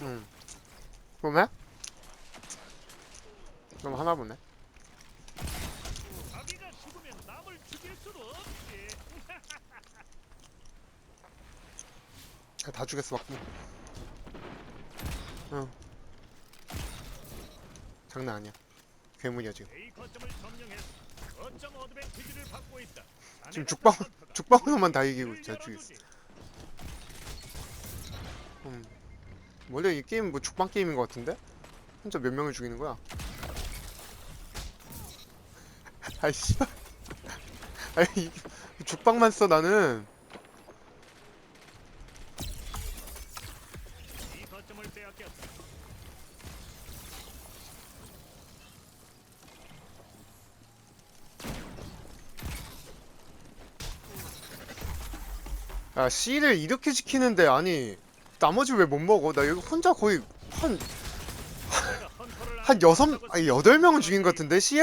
응. 보면? 그럼 하나 보네. 다 죽였어 맞고. 응. 장난 아니야. 괴물이야 지금. 지금 죽방- 죽방으로만 다 이기고 있어 죽였어. 열어주지. 음. 원래 이 게임 뭐 죽방 게임인 것 같은데? 혼자 몇 명을 죽이는 거야? 아이 씨발. 아이 이- 죽방만 써 나는. 야 C를 이렇게 지키는데 아니 나머지 왜 못 먹어? 나 여기 혼자 거의 한 한 여섯 아니 여덟 명은 죽인 것 같은데 C